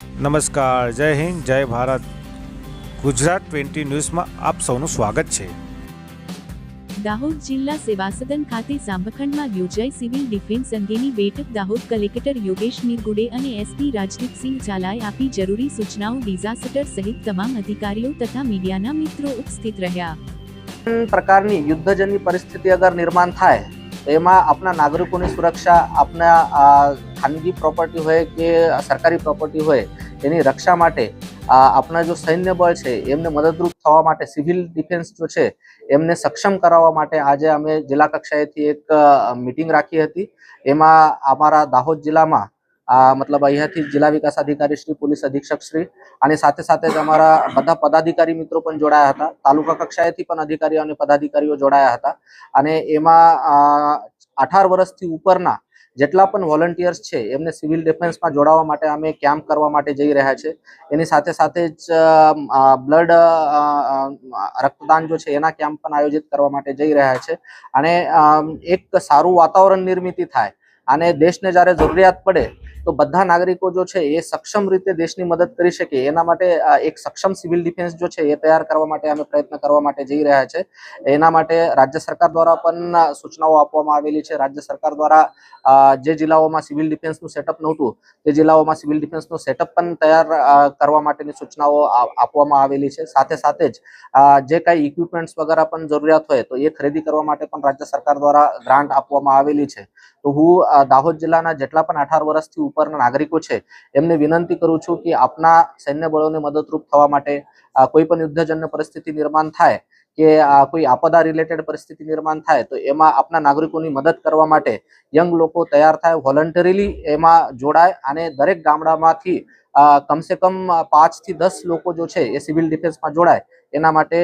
નમસ્કાર જય હિન્દ જય ભારત. ગુજરાત ટ્વેન્ટી ન્યૂઝમાં આપ સૌનું સ્વાગત છે. દાહોદ જિલ્લા સેવાસદન ખાતે સાંભખંડમાં યોજાઈ સિવિલ ડિફેન્સ અંગેની બેઠક દાહોદ કલેક્ટર યોગેશ નિરગુડે અને એસપી રાજદીપસિંહ ઝાલાએ આપી જરૂરી સૂચનાઓ ડિઝાસ્ટર સહિત તમામ અધિકારીઓ તથા મીડિયાના મિત્રો ઉપસ્થિત રહ્યા. પ્રકારની યુદ્ધજન્ય પરિસ્થિતિ અગર નિર્માણ થાય તો એમાં આપણા નાગરિકોની સુરક્ષા આપણા અ, ખાનગી પ્રોપર્ટી હોય કે સરકારી પ્રોપર્ટી હોય, એની રક્ષા માટે આપણા જો સૈન્ય બળ છે, એમને મદદરૂપ થવા માટે સિવિલ ડિફેન્સ જો છે, એમને સક્ષમ કરાવવા માટે આજે અમે જિલ્લા કક્ષાએથી એક મિટિંગ રાખી હતી. એમાં અમારા દાહોદ જિલ્લામાં મતલબ અહીંયાથી જિલ્લા વિકાસ અધિકારી શ્રી, પોલીસ અધિક્ષક શ્રી અને સાથે સાથે જ અમારા બધા પદાધિકારી મિત્રો પણ જોડાયા હતા. તાલુકા કક્ષાએથી પણ અધિકારીઓ અને પદાધિકારીઓ જોડાયા હતા. અને એમાં અઢાર વર્ષથી ઉપરના જેટલા પણ વોલન્ટિયર્સ છે, એમને સિવિલ ડિફેન્સમાં જોડાવા માટે અમે કેમ્પ કરવા માટે જઈ રહ્યા છે. એની સાથે સાથે જ બ્લડ રક્તદાન જો છે, એના કેમ્પ પણ આયોજિત કરવા માટે જઈ રહ્યા છે. અને એક સારું વાતાવરણ નિર્મિતિ થાય અને દેશને જ્યારે જરૂરિયાત પડે તો બધા નાગરિકો જો છે એ સક્ષમ રીતે દેશની મદદ કરી શકે, એના માટે એક સક્ષમ સિવિલ ડિફેન્સ જો છે એ તૈયાર કરવા માટે અમે પ્રયત્ન કરવા માટે જઈ રહ્યા છે. એના માટે રાજ્ય સરકાર દ્વારા પણ સૂચનાઓ આપવામાં આવેલી છે. રાજ્ય સરકાર દ્વારા જે જિલ્લાઓમાં સિવિલ ડિફેન્સનું સેટઅપ નહોતું, તે જિલ્લાઓમાં સિવિલ ડિફેન્સનું સેટઅપ પણ તૈયાર કરવા માટેની સૂચનાઓ આપવામાં આવેલી છે. સાથે સાથે જ જે કાંઈ ઇક્વિપમેન્ટ્સ વગેરે પણ જરૂરિયાત હોય તો એ ખરીદી કરવા માટે પણ રાજ્ય સરકાર દ્વારા ગ્રાન્ટ આપવામાં આવેલી છે. તો હું દાહોદ જિલ્લાના જેટલા પણ અઢાર વર્ષથી ઉપરના નાગરિકો છે, એમને વિનંતી કરું છું કે આપના સૈન્ય બળોને મદદરૂપ થવા માટે કોઈ પણ યુદ્ધજન્ય પરિસ્થિતિ નિર્માણ થાય કે કોઈ આપદા રિલેટેડ પરિસ્થિતિ નિર્માણ થાય, તો એમાં આપના નાગરિકોની મદદ કરવા માટે યંગ લોકો તૈયાર થાય વોલન્ટરીલી એમાં જોડાય અને દરેક ગામડામાંથી કમસે કમ પાંચથી દસ લોકો જો છે એ સિવિલ ડિફેન્સમાં જોડાય, એના માટે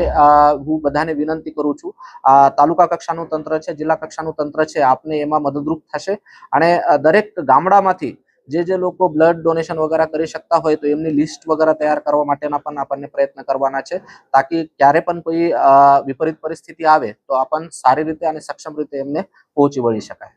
હું બધાને વિનંતી કરું છું. તાલુકા કક્ષાનું તંત્ર છે, જિલ્લા કક્ષાનું તંત્ર છે, આપને એમાં મદદરૂપ થશે અને દરેક ગામડામાંથી જે જે લોકો બ્લડ ડોનેશન વગેરે કરી શકતા હોય તો એમની લિસ્ટ વગેરે તૈયાર કરવા માટેના પણ આપણને પ્રયત્ન કરવાના છે. તાકી ક્યારે પણ કોઈ વિપરીત પરિસ્થિતિ આવે તો આપણ સારી રીતે અને સક્ષમ રીતે એમને પહોંચી વળી શકાય.